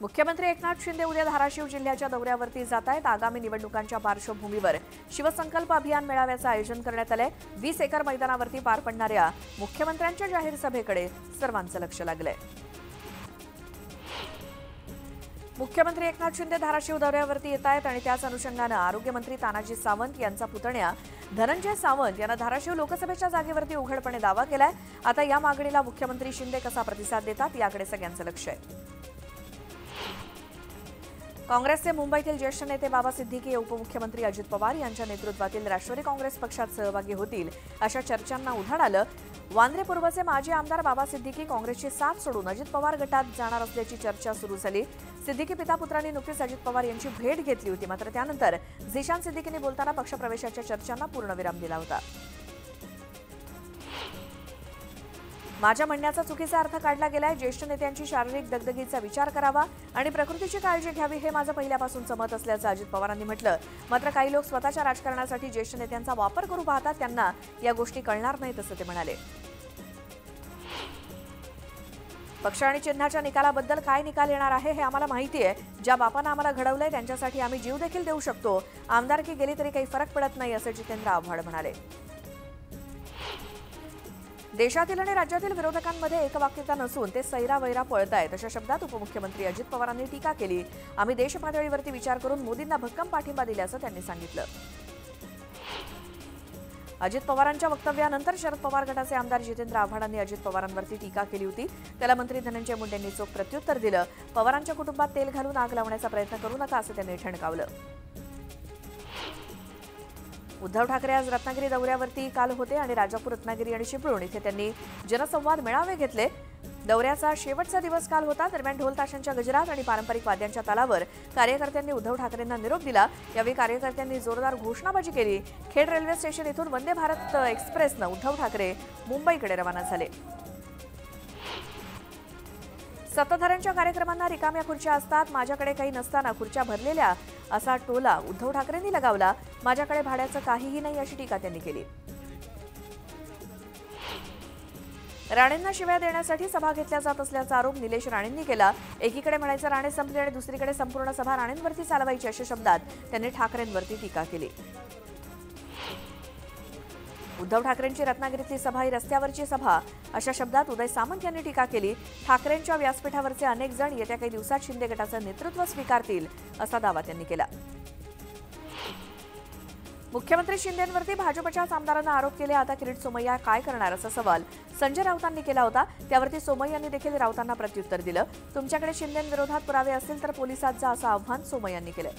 मुख्यमंत्री एकनाथ शिंदे उद्या धाराशिव जिल्ह्याच्या दौऱ्यावरती जात आहेत. आगामी निवडणुकांच्या पार्श्वभूमीवर शिवसंकल्प अभियान मेळाव्याचं आयोजन करण्यात आलंय. वीस एकर मैदानावरती पार पडणाऱ्या मुख्यमंत्र्यांच्या जाहीर सभेकडे सर्वांचं लक्ष लागलंय. मुख्यमंत्री एकनाथ शिंदे धाराशिव दौऱ्यावरती येत आहेत आणि त्याच अनुषंगानं आरोग्यमंत्री तानाजी सावंत यांचा पुतण्या धनंजय सावंत यांना धाराशिव लोकसभेच्या जागेवरती उघडपणे दावा केलाय. आता या मागणीला मुख्यमंत्री शिंदे कसा प्रतिसाद देतात याकडे सगळ्यांचं लक्ष आहे. काँग्रेसचे मुंबईतील ज्येष्ठ नेते बाबा सिद्दीकी उपमुख्यमंत्री अजित पवार यांच्या नेतृत्वातील राष्ट्रवादी काँग्रेस पक्षात सहभागी होतील अशा चर्चांना उधाण आलं. वांद्रे पूर्वचे माजी आमदार बाबा सिद्दीकी काँग्रेसची साथ सोडून अजित पवार गटात जाणार असल्याची चर्चा सुरू झाली. सिद्दीकी पिता पुत्रांनी नुकतीच अजित पवार यांची भेट घेतली होती. मात्र त्यानंतर झिशान सिद्दीकीने बोलताना पक्षप्रवेशाच्या चर्चांना पूर्णविराम दिला होता. माझ्या म्हणण्याचा चुकीचा अर्थ काढला गेलाय. ज्येष्ठ नेत्यांची शारीरिक दगदगीचा विचार करावा आणि प्रकृतीची काळजी घ्यावी हे माझं पहिल्यापासूनचं मत असल्याचं अजित पवारांनी म्हटलं. मात्र काही लोक स्वतःच्या राजकारणासाठी ज्येष्ठ नेत्यांचा वापर करू पाहतात. त्यांना या गोष्टी कळणार नाहीत असं ते म्हणाले. पक्ष आणि चिन्हाच्या निकालाबद्दल काय निकाल येणार आहे हे आम्हाला माहिती आहे. ज्या बापानं आम्हाला घडवलंय त्यांच्यासाठी आम्ही जीव देखील देऊ शकतो. आमदारकी गेली तरी काही फरक पडत नाही असं जितेंद्र आव्हाड म्हणाले. देशातील आणि राज्यातील विरोधकांमध्ये एकवाक्यता नसून ते सैरा वैरा पळतायत. अशा शब्दात उपमुख्यमंत्री अजित पवारांनी टीका केली. आम्ही देशपातळीवरती विचार करून मोदींना भक्कम पाठिंबा दिल्याचं त्यांनी सांगितलं. अजित पवारांच्या वक्तव्यानंतर शरद पवार गटाचे आमदार जितेंद्र आव्हाडांनी अजित पवारांवरती टीका केली होती. त्याला मंत्री धनंजय मुंडेंनी चोख प्रत्युत्तर दिलं. पवारांच्या कुटुंबात तेल घालून आग लावण्याचा प्रयत्न करू नका असं त्यांनी ठणकावलं. उद्धव ठाकरे आज रत्नागिरी दौऱ्यावरती काल होते आणि राजापूर रत्नागिरी आणि चिपळूण इथे त्यांनी जनसंवाद मेळावे घेतले. दौऱ्याचा शेवटचा दिवस काल होता. दरम्यान ढोल ताशांच्या गजरात आणि पारंपरिक वाद्यांच्या तालावर कार्यकर्त्यांनी उद्धव ठाकरेंना निरोप दिला. यावेळी कार्यकर्त्यांनी जोरदार घोषणाबाजी केली. खेड रेल्वे स्टेशन इथून वंदे भारत एक्सप्रेसनं उद्धव ठाकरे मुंबईकडे रवाना झाले. सत्ताधाऱ्यांच्या कार्यक्रमांना रिकाम्या खुर्च्या असतात. माझ्याकडे काही नसताना खुर्च्या भरलेल्या असा टोला उद्धव ठाकरेंनी लगावला. माझ्याकडे भाड्याचं काहीही नाही अशी टीका त्यांनी केली. राणेंना शिव्या देण्यासाठी सभा घेतल्या जात असल्याचा आरोप निलेश राणेंनी केला. एकीकडे म्हणायचं राणे संपले आणि दुसरीकडे संपूर्ण सभा राणेंवरती चालवायची अशा शब्दात त्यांनी ठाकरेंवरती टीका केली. उद्धव ठाकरेंची रत्नागिरीतली सभा ही रस्त्यावरची सभा. अशा शब्दात उदय सामंत यांनी टीका केली ठाकरेंच्या व्यासपीठावरचे अनेक जण येत्या काही दिवसात शिंदे गटाचं नेतृत्व स्वीकारतील असा दावा त्यांनी केला. मुख्यमंत्री शिंदेंवरती भाजपच्याच आमदारांना आरोप केले आता किरीट सोमय्या काय करणार असा सवाल संजय राऊतांनी केला होता. त्यावरती सोमय्यांनी देखील राऊतांना प्रत्युत्तर दिलं. तुमच्याकडे शिंदेविरोधात पुरावे असतील तर पोलिसात जा असं आव्हान सोमय्यांनी केलं.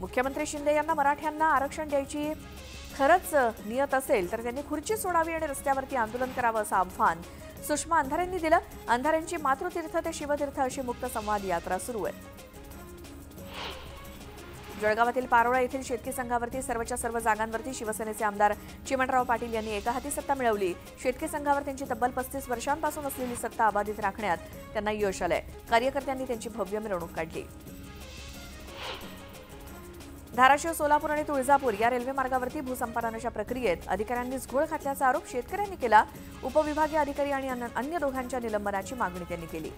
मुख्यमंत्री शिंदे यांना मराठ्यांना आरक्षण द्यायची खरंच नियत असेल तर त्यांनी खुर्ची सोडावी आणि रस्त्यावरती आंदोलन करावं असं आव्हान सुषमा अंधारेंनी दिलं. अंधारेंची मातृतीर्थ ते शिवतीर्थ अशी मुक्त संवाद यात्रा सुरू आहे. जळगावातील पारोळा येथील शेतकी संघावरती सर्वच्या सर्व जागांवरती शिवसेनेचे आमदार चिमणराव पाटील यांनी एका हाती सत्ता मिळवली. शेतकी संघावर त्यांची तब्बल पस्तीस वर्षांपासून असलेली सत्ता अबाधित राखण्यात त्यांना यश आलंय. कार्यकर्त्यांनी त्यांची भव्य मिरवणूक काढली. धाराशिव सोलापूर आणि तुळजापूर या रेल्वे मार्गावरती भूसंपादनाच्या प्रक्रियेत अधिकाऱ्यांनीच घोळ घातल्याचा आरोप शेतकऱ्यांनी केला. उपविभागीय अधिकारी आणि अन्य दोघांच्या निलंबनाची मागणी त्यांनी केली.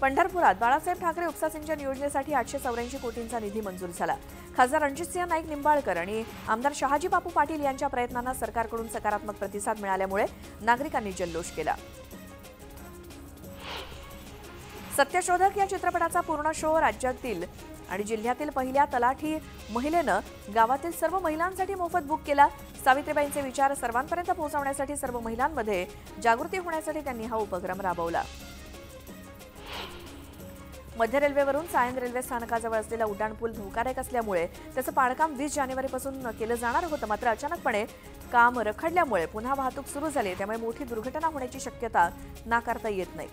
पंढरपुरात बाळासाहेब ठाकरे उपसा सिंचन योजनेसाठी आठशे चौऱ्याऐंशी कोटींचा निधी मंजूर झाला. खासदार रणजितसिंह नाईक निंबाळकर आणि आमदार शहाजी बापू पाटील यांच्या प्रयत्नांना सरकारकडून सकारात्मक प्रतिसाद मिळाल्यामुळे नागरिकांनी जल्लोष केला. सत्यशोधक या चित्रपटाचा पूर्ण शो राज्यातील आणि जिल्ह्यातील पहिल्या तलाठी महिलेनं गावातील सर्व महिलांसाठी मोफत बुक केला. सावित्रीबाईंचे विचार सर्वांपर्यंत पोहोचवण्यासाठी सर्व महिलांमध्ये जागृती होण्यासाठी त्यांनी हा उपक्रम राबवला. मध्य रेल्वेवरून सायन रेल्वे स्थानकाजवळ असलेला उड्डाणपूल धोकादायक असल्यामुळे त्याचं पाणकाम वीस जानेवारीपासून केलं जाणार होतं. मात्र अचानकपणे काम रखडल्यामुळे पुन्हा वाहतूक सुरू झाली. त्यामुळे मोठी दुर्घटना होण्याची शक्यता नाकारता येत नाही.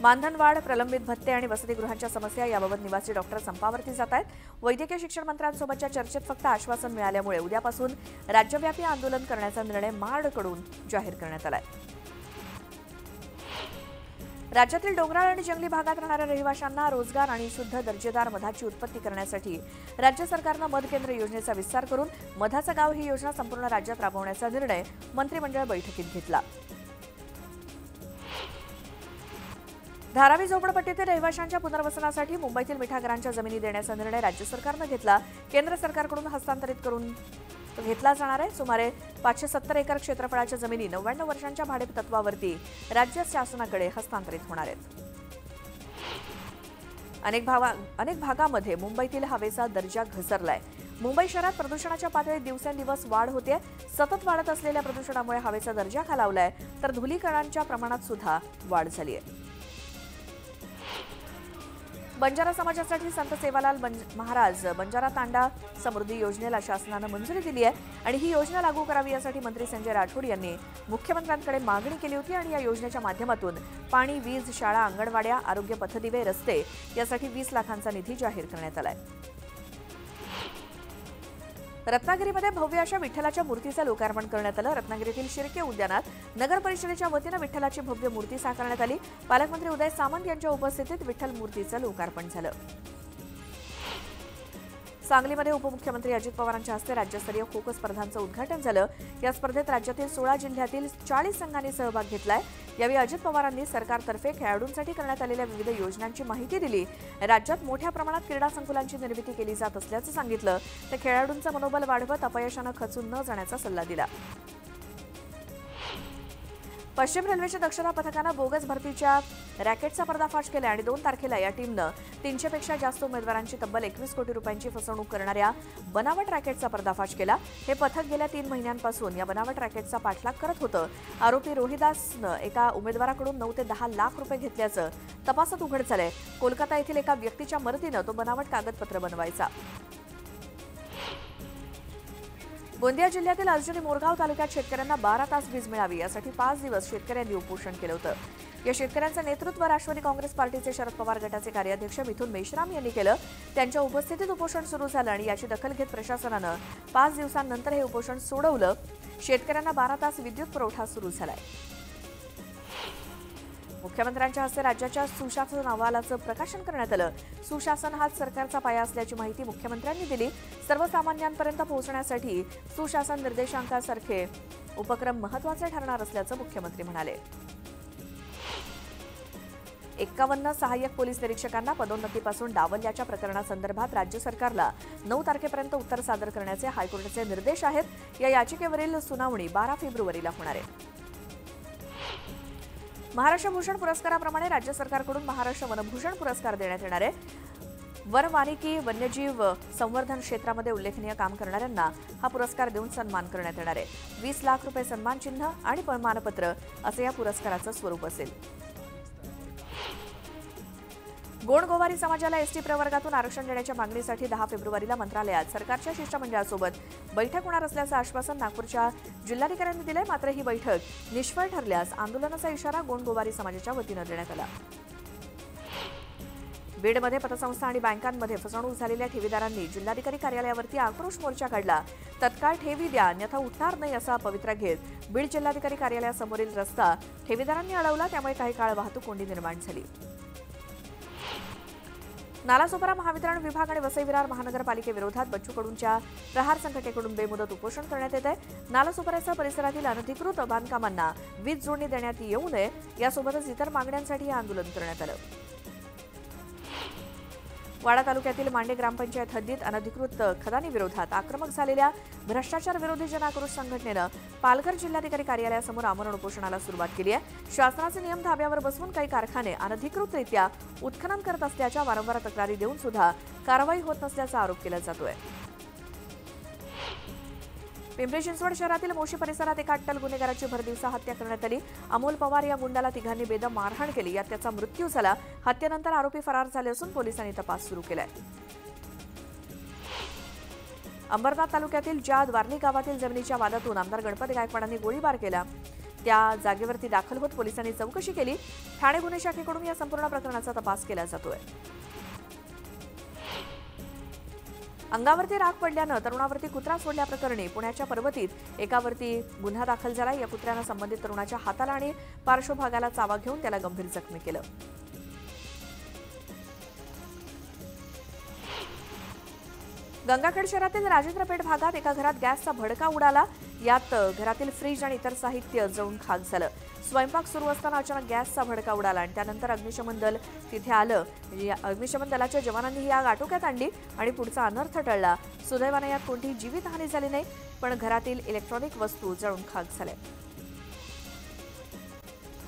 मानधनवाढ प्रलंबित भत्ते आणि वसतिगृहांच्या समस्या याबाबत निवासी डॉक्टर संपावरती जात आहेत. वैद्यकीय शिक्षण मंत्र्यांसोबतच्या चर्चेत फक्त आश्वासन मिळाल्यामुळे उद्यापासून राज्यव्यापी आंदोलन करण्याचा निर्णय मार्डकडून जाहीर करण्यात आलाय. राज्यातील डोंगराळ आणि जंगली भागात राहणाऱ्या रहिवाशांना रोजगार आणि शुद्ध दर्जेदार मधाची उत्पत्ती करण्यासाठी राज्य सरकारनं मध केंद्र योजनेचा विस्तार करून मधाचं गाव ही योजना संपूर्ण राज्यात राबवण्याचा निर्णय मंत्रिमंडळ बैठकीत घेतला. धारावी झोपडपट्टीतील रहिवाशांच्या पुनर्वसनासाठी मुंबईतील मिठागरांच्या जमिनी देण्याचा निर्णय राज्य सरकारनं घेतला. केंद्र सरकारकडून हस्तांतरित करून घेतला जाणार आहे. सुमारे पाचशे सत्तर एकर क्षेत्रफळाच्या जमिनी नव्याण्णव वर्षांच्या भाडे तत्वावरती राज्य शासनाकडे हस्तांतरित होणार आहेत. अनेक भावा अनेक भागामध्ये मुंबईतील हवेचा दर्जा घसरलाय. मुंबई शहरात प्रदूषणाच्या पातळीत दिवसेंदिवस वाढ होते सतत वाढत असलेल्या प्रदूषणामुळे हवेचा दर्जा खालावलाय. तर धुलीकणांच्या प्रमाणात सुद्धा वाढ झाली आहे बंजारा समाजासाठी संत सेवालाल बंज महाराज बंजारा तांडा समृद्धी योजनेला शासनानं मंजुरी दिली आहे आणि ही योजना लागू करावी यासाठी मंत्री संजय राठोड यांनी मुख्यमंत्र्यांकडे मागणी केली होती आणि या योजनेच्या माध्यमातून पाणी वीज शाळा अंगणवाड्या आरोग्य पथदिवे रस्ते यासाठी वीस लाखांचा निधी जाहीर करण्यात आला आहे रत्नागिरीमध्ये भव्य अशा विठ्ठलाच्या मूर्तीचं लोकार्पण करण्यात आलं. रत्नागिरीतील शिर्के उद्यानात नगर परिषदेच्या वतीनं विठ्ठलाची भव्य मूर्ती साकारण्यात आली. पालकमंत्री उदय सामंत यांच्या उपस्थितीत विठ्ठल मूर्तीचं लोकार्पण झालं. सांगलीमध्ये उपमुख्यमंत्री अजित पवारांच्या हस्ते राज्यस्तरीय खो खो स्पर्धांचं उद्घाटन झालं. या स्पर्धेत राज्यातील सोळा जिल्ह्यातील चाळीस संघांनी सहभाग घेतलाय. यावेळी अजित पवारांनी सरकारतर्फे खेळाडूंसाठी करण्यात आलेल्या विविध योजनांची माहिती दिली. राज्यात मोठ्या प्रमाणात क्रीडा संकुलांची निर्मिती केली जात असल्याचं सांगितलं. तर खेळाडूंचं मनोबल वाढवत अपयशानं खचून न जाण्याचा सल्ला दिला. पश्चिम रेल्वेच्या दक्षता पथकानं बोगस भरतीच्या रॅकेटचा पर्दाफाश केला आणि दोन तारखेला या टीमनं तीनशेपेक्षा जास्त उमेदवारांची तब्बल एकवीस कोटी रुपयांची फसवणूक करणाऱ्या बनावट रॅकेटचा पर्दाफाश केला. हे पथक गेल्या तीन महिन्यांपासून या बनावट रॅकेटचा पाठलाग करत होतं. आरोपी रोहिदासनं एका उमेदवाराकडून नऊ ते दहा लाख रुपये घेतल्याचं तपासात उघड झालंय. कोलकाता येथील एका व्यक्तीच्या मदतीनं तो बनावट कागदपत्र बनवायचा. गोंदिया जिल्ह्यातील अर्जुनी मोरगाव तालुक्यात शेतकऱ्यांना बारा तास वीज मिळावी यासाठी पाच दिवस शेतकऱ्यांनी उपोषण केलं होतं. या शेतकऱ्यांचं नेतृत्व राष्ट्रवादी काँग्रेस पार्टीचे शरद पवार गटाचे कार्याध्यक्ष मिथून मेश्राम यांनी केलं. त्यांच्या उपस्थितीत उपोषण सुरू झालं आणि याची दखल घेत प्रशासनानं पाच दिवसांनंतर हे उपोषण सोडवलं. शेतकऱ्यांना बारा तास विद्युत पुरवठा सुरू झालाय. मुख्यमंत्र्यांच्या हस्ते राज्याच्या सुशासन अहवालाचं प्रकाशन करण्यात आलं. सुशासन हाच सरकारचा पाया असल्याची माहिती मुख्यमंत्र्यांनी दिली. सर्वसामान्यांपर्यंत पोहोचण्यासाठी सुशासन निर्देशांकासारखे उपक्रम महत्त्वाचे ठरणार असल्याचं मुख्यमंत्री म्हणाले. एक्कावन्न सहाय्यक पोलीस निरीक्षकांना पदोन्नतीपासून डावल्याच्या प्रकरणासंदर्भात राज्य सरकारला नऊ तारखेपर्यंत उत्तर सादर करण्याचे हायकोर्टाचे निर्देश आहेत. या याचिकेवरील सुनावणी बारा फेब्रुवारीला होणार आहे. महाराष्ट्र भूषण पुरस्काराप्रमाणे राज्य सरकारकडून महाराष्ट्र वनभूषण पुरस्कार देण्यात येणार आहे. वनवानिकी वन्यजीव संवर्धन क्षेत्रामध्ये उल्लेखनीय काम करणाऱ्यांना हा पुरस्कार देऊन सन्मान करण्यात येणार आहे. वीस लाख रुपये सन्मान चिन्ह आणि प्रमाणपत्र असं या पुरस्काराचं स्वरूप असेल. गोंडगोवारी समाजाला एसटी प्रवर्गातून आरक्षण देण्याच्या मागणीसाठी दहा फेब्रुवारीला मंत्रालयात सरकारच्या शिष्टमंडळासोबत बैठक होणार असल्याचं आश्वासन नागपूरच्या जिल्हाधिकाऱ्यांनी दिलंय. मात्र ही बैठक निष्फळ ठरल्यास आंदोलनाचा इशारा गोंडगोवारी समाजाच्या वतीनं देण्यात आला. बीडमध्ये पतसंस्था आणि बँकांमध्ये फसवणूक झालेल्या ठेवीदारांनी जिल्हाधिकारी कार्यालयावरती आक्रोश मोर्चा काढला. तत्काळ ठेवी द्या अन्यथा उठणार नाही असा पवित्रा घेत बीड जिल्हाधिकारी कार्यालयासमोरील रस्ता ठेवीदारांनी अडवला. त्यामुळे काही काळ वाहतूक कोंडी निर्माण झाली. नालासोपारा महावितरण विभाग आणि वसई विरार महानगरपालिकेविरोधात बच्चू कडूंच्या प्रहार संघटनेकडून बेमुदत उपोषण करण्यात येत आहे नालासोपाऱ्यासह परिसरातील अनधिकृत बांधकामांना वीज जोडणी देण्यात येऊ नये. यासोबतच इतर मागण्यांसाठी हे आंदोलन करण्यात आलं. वाडा तालुक्यातील मांडे ग्रामपंचायत हद्दीत अनधिकृत खदानी विरोधात आक्रमक झालेल्या भ्रष्टाचार विरोधी जनआक्रोश संघटनेनं पालघर जिल्हाधिकारी कार्यालयासमोर आमरण उपोषणाला सुरुवात केली आहे. शासनाचे नियम धाब्यावर बसवून काही कारखाने अनधिकृतरित्या उत्खनन करत असल्याच्या वारंवार तक्रारी देऊन सुद्धा कारवाई होत नसल्याचा आरोप केला जातोय. पिंपरी चिंचवड शहरातील मोशी परिसरात एका अट्टल गुन्हेगाराची भरदिवसा हत्या करण्यात आली. अमोल पवार या गुंडाला तिघांनी बेदम मारहाण केली. यात त्याचा मृत्यू झाला. हत्येनंतर आरोपी फरार झाले असून पोलिसांनी तपास सुरू केलाय. अंबरनाथ तालुक्यातील जाद वारणी गावातील जमिनीच्या वादातून आमदार गणपती गायकवाडांनी गोळीबार केला. त्या जागेवरती दाखल होत पोलिसांनी चौकशी केली. ठाणे गुन्हे शाखेकडून या संपूर्ण प्रकरणाचा तपास केला जातोय. अंगावरती राग पडल्यानं तरुणावरती कुत्रा सोडल्याप्रकरणी पुण्याच्या पर्वतीत एकावरती गुन्हा दाखल झाला. या कुत्र्यानं संबंधित तरुणाच्या हाताला आणि पार्श्वभागाला चावा घेऊन त्याला गंभीर जखमी केलं. गंगाखेड शहरातील राजेंद्रपेठ भागात एका घरात गॅसचा भडका उडाला. यात घरातील फ्रीज आणि इतर साहित्य जळून खाक झालं. स्वयंपाक सुरू असताना अचानक गॅसचा भडका उडाला आणि त्यानंतर अग्निशमन दल तिथे आलं. म्हणजे अग्निशमन दलाच्या जवानांनी ही आग आटोक्यात आणली आणि पुढचा अनर्थ टळला. सुदैवाने यात कोणतीही जीवितहानी झाली नाही पण घरातील इलेक्ट्रॉनिक वस्तू जळून खाक झाल्या.